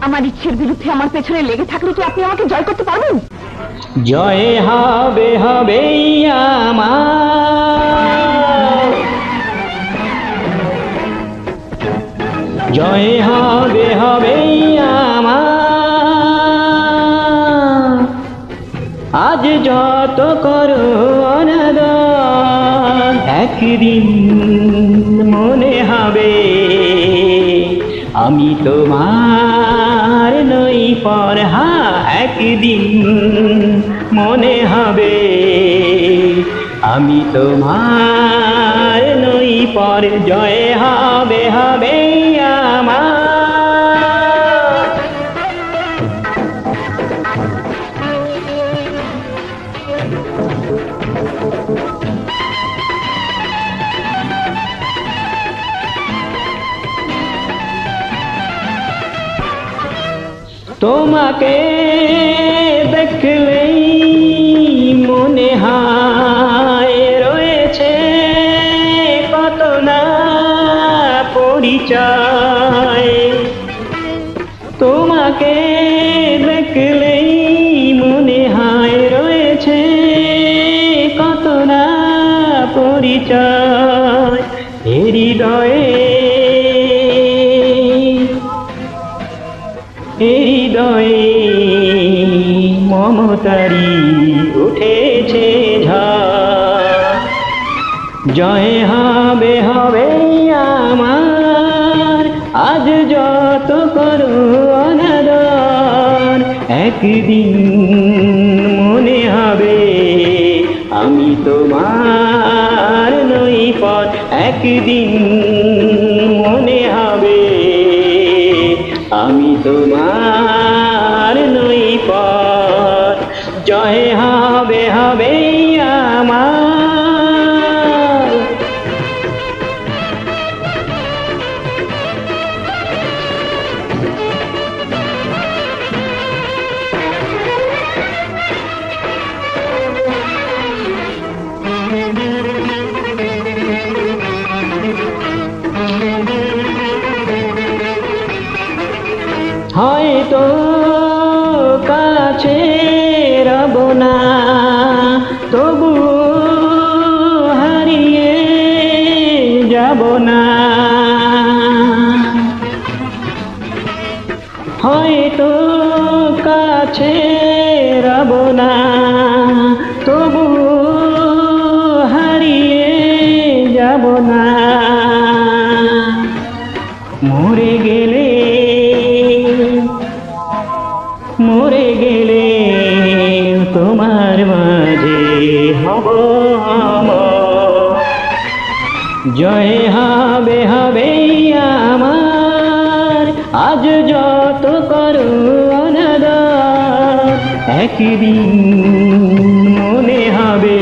আমার ইচ্ছের বিরুদ্ধে আমার পেছনে লেগে থাকলে কি আপনি আমাকে জয় করতে পারবেন? জয় হবে হবে আমার। জয় হবে হবে আজ যত করো একদিন মনে হবে, আমি তোমার নই পর হা একদিন মনে হবে। আমি তোমার নই পর জয় হবে। তোমাকে দেখলেই মনে হয়, রয়েছে কত না পরিচয়। তোমাকে দেখলেই মনে হয়, রয়েছে কত না পরিচয়। হৃদয়ে হৃদয়ে মমতারি উঠেছে ঝড় জয় হবে হবে আমার, আজ যত করো অনাদর, একদিন মনে হবে আমি তোমার নই পথ একদিন আমি তোমার নই পথ জয় হবে হয়তো কাছে রব না তবু হারিয়ে যাব না হয়তো কাছে রব না তবু হারিয়ে যাব না মরে গেলে জয় হবে হবে আমার। আজ যত করো একদিন মনে হবে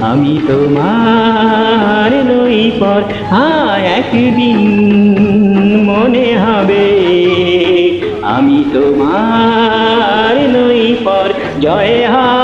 আমি তোমার নই পর। হ্যাঁ একদিন মনে হবে আমি তোমার নই পর। জয় হা